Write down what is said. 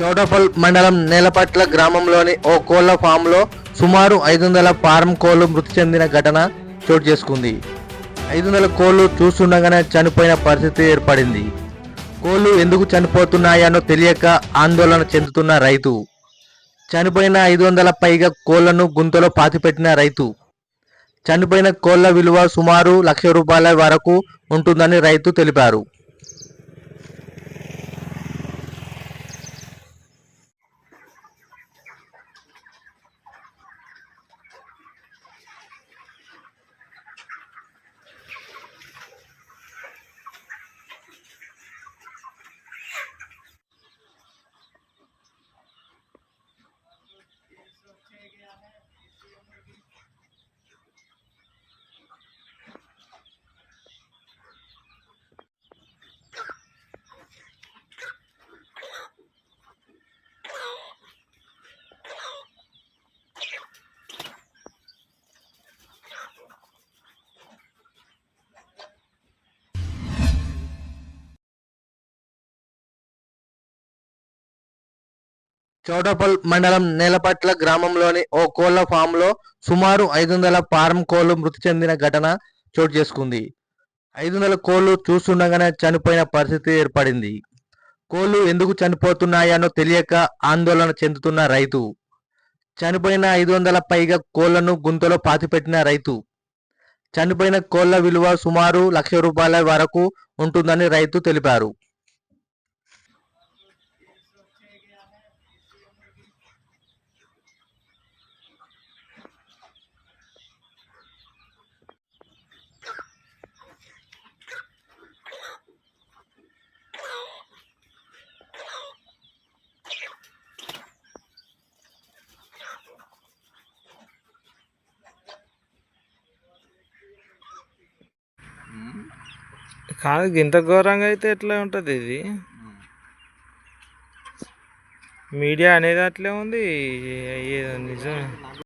చౌడఫల్ మండలం నేలపట్ల గ్రామంలోని ఓ కోళ్ళ ఫామ్లో సుమారు ఐదు వందల ఫారం కోళ్ళు మృతి చెందిన ఘటన చోటు చేసుకుంది. ఐదు వందల కోళ్ళు చూస్తుండగానే చనిపోయిన పరిస్థితి ఏర్పడింది. కోళ్ళు ఎందుకు చనిపోతున్నాయనో తెలియక ఆందోళన చెందుతున్న రైతు. చనిపోయిన ఐదు వందల పైగా కోళ్ళను గుంతలో పాతిపెట్టిన రైతు. చనిపోయిన కోళ్ళ విలువ సుమారు లక్ష రూపాయల వరకు ఉంటుందని రైతు తెలిపారు. చౌటపల్ మండలం నేలపట్ల గ్రామంలోని ఓ కోళ్ళ ఫామ్లో సుమారు ఐదు వందల ఫారం కోళ్ళు మృతి చెందిన ఘటన చోటు చేసుకుంది. ఐదు వందల కోళ్ళు చూస్తుండగానే చనిపోయిన పరిస్థితి ఏర్పడింది. కోళ్ళు ఎందుకు చనిపోతున్నాయనో తెలియక ఆందోళన చెందుతున్న రైతు. చనిపోయిన ఐదు వందల పైగా కోళ్ళను గుంతలో పాతిపెట్టిన రైతు. చనిపోయిన కోళ్ళ విలువ సుమారు లక్ష రూపాయల వరకు ఉంటుందని రైతు తెలిపారు. కాదు ఇంత ఘోరంగా అయితే ఎట్లా ఉంటుంది ఇది? మీడియా అనేది అట్లే ఉంది ఏదో నిజం